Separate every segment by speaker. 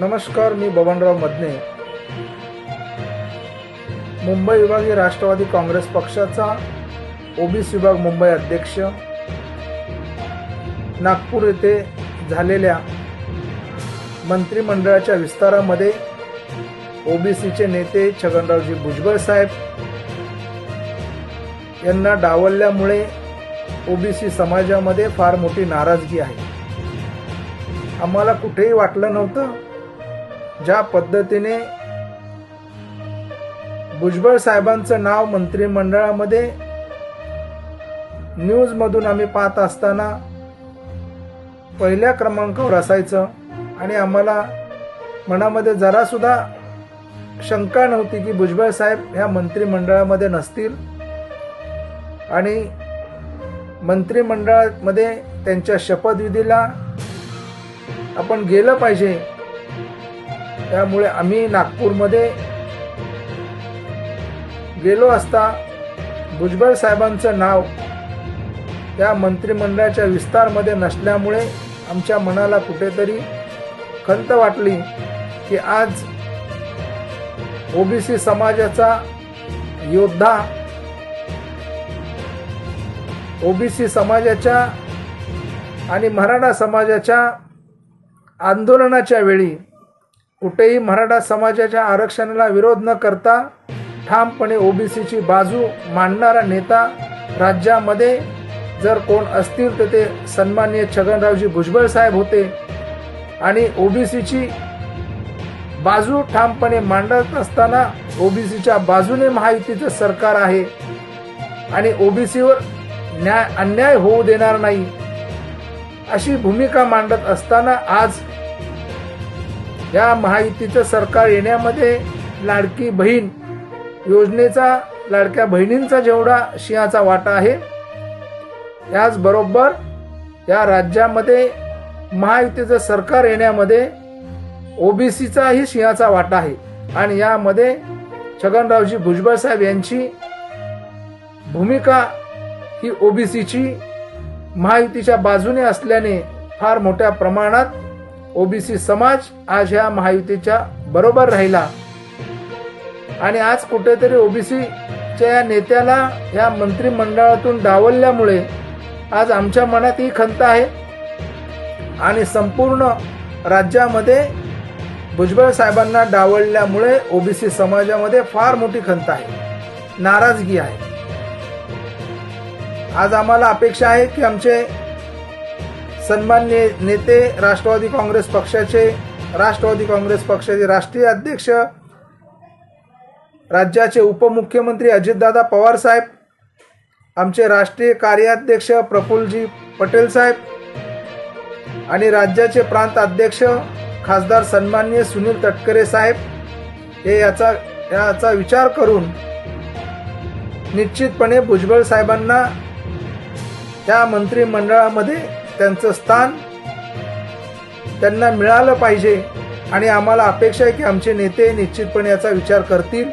Speaker 1: नमस्कार मी बबनराव मदने. मुंबई विभागीय राष्ट्रवादी काँग्रेस पक्षाचा ओबीसी विभाग मुंबई अध्यक्ष. नागपूर येथे झालेल्या मंत्रिमंडळाच्या विस्तारामध्ये ओबीसीचे नेते छगनरावजी भुजबळ साहेब यांना डावलल्यामुळे ओबीसी समाजामध्ये फार मोठी नाराजगी आहे. आम्हाला कुठेही वाटलं नव्हतं ज्या पद्धतीने भुजबळ साहेबांचं नाव मंत्रिमंडळामध्ये न्यूजमधून आम्ही पाहत असताना पहिल्या क्रमांकावर असायचं आणि आम्हाला मनामध्ये जरासुद्धा शंका नव्हती की भुजबळ साहेब ह्या मंत्रिमंडळामध्ये नसतील. आणि मंत्रिमंडळामध्ये त्यांच्या शपथविधीला आपण गेलं पाहिजे त्यामुळे आम्ही नागपूरमध्ये गेलो असता भुजबळ साहेबांचं नाव त्या मंत्रिमंडळाच्या विस्तारमध्ये नसल्यामुळे आमच्या मनाला कुठेतरी खंत वाटली की आज ओबीसी समाजाचा योद्धा ओबीसी समाजाच्या आणि मराठा समाजाच्या आंदोलनाच्या वेळी कुठेही मराठा समाजाच्या आरक्षणाला विरोध न करता ठामपणे ओबीसीची बाजू मांडणारा नेता राज्यामध्ये जर कोण असतील तर ते सन्माननीय छगनरावजी भुजबळ साहेब होते. आणि ओबीसीची बाजू ठामपणे मांडत असताना ओबीसीच्या बाजूने महायुतीचं सरकार आहे. आणि ओबीसीवर न्याय अन्याय होऊ देणार नाही. अशी भूमिका मांडत असताना आज या महायुतीचं सरकार येण्यामध्ये लाडकी बहीण योजनेचा लाडक्या बहिणींचा जेवढा सिंहाचा वाटा आहे याचबरोबर या राज्यामध्ये महायुतीचं सरकार येण्यामध्ये ओबीसीचाही सिंहाचा वाटा आहे. आणि यामध्ये छगनरावजी भुजबळ साहेब यांची भूमिका ही ओबीसीची महायुतीच्या बाजूने असल्याने फार मोठ्या प्रमाणात ओबीसी समाज आज ह्या महायुतीच्या बरोबर राहिला. आणि आज कुठेतरी ओबीसीच्या या नेत्याला या मंत्रिमंडळातून डावलल्यामुळे आज आमच्या मनात ही खंत आहे. आणि संपूर्ण राज्यामध्ये भुजबळ साहेबांना डावलल्यामुळे ओबीसी समाजामध्ये फार मोठी खंत आहे. नाराजगी आहे. आज आम्हाला अपेक्षा आहे की आमचे सन्मान्य नेते राष्ट्रवादी काँग्रेस पक्षाचे राष्ट्रवादी काँग्रेस पक्षाचे राष्ट्रीय अध्यक्ष राज्याचे उपमुख्यमंत्री अजितदादा पवार साहेब आमचे राष्ट्रीय कार्याध्यक्ष प्रफुल्लजी पटेल साहेब आणि राज्याचे प्रांत अध्यक्ष खासदार सन्मान्य सुनील तटकरे साहेब हे याचा याचा विचार करून निश्चितपणे भुजबळ साहेबांना त्या मंत्रिमंडळामध्ये त्यांचं स्थान त्यांना मिळालं पाहिजे आणि आम्हाला अपेक्षा आहे की आमचे नेते निश्चितपणे याचा विचार करतील.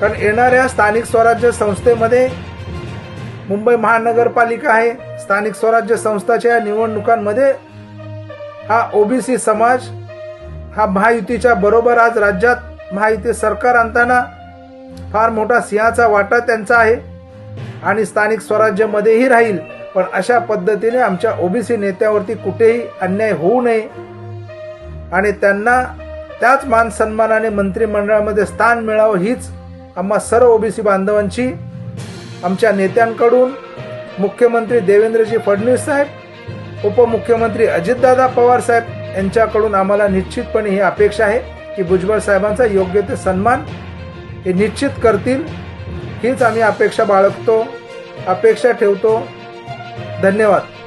Speaker 1: कारण येणाऱ्या स्थानिक स्वराज्य संस्थेमध्ये मुंबई महानगरपालिका आहे. स्थानिक स्वराज्य संस्थाच्या या निवडणुकांमध्ये हा ओबीसी समाज हा महायुतीच्या बरोबर आज राज्यात महायुती सरकार आणताना फार मोठा सिंहाचा वाटा त्यांचा आहे. आणि स्थानिक स्वराज्यामध्येही राहील. पण अशा पद्धतीने आमच्या ओबीसी नेत्यावरती कुठेही अन्याय होऊ नये. आणि त्यांना त्याच मान सन्मानाने मंत्रिमंडळामध्ये स्थान मिळावं हीच आम्हा सर्व ओबीसी बांधवांची आमच्या नेत्यांकडून मुख्यमंत्री देवेंद्रजी फडणवीस साहेब उपमुख्यमंत्री अजितदादा पवार साहेब यांच्याकडून आम्हाला निश्चितपणे ही अपेक्षा आहे की भुजबळ साहेबांचा योग्य ते सन्मान हे निश्चित करतील. हीच आम्ही अपेक्षा बाळगतो अपेक्षा ठेवतो. धन्यवाद.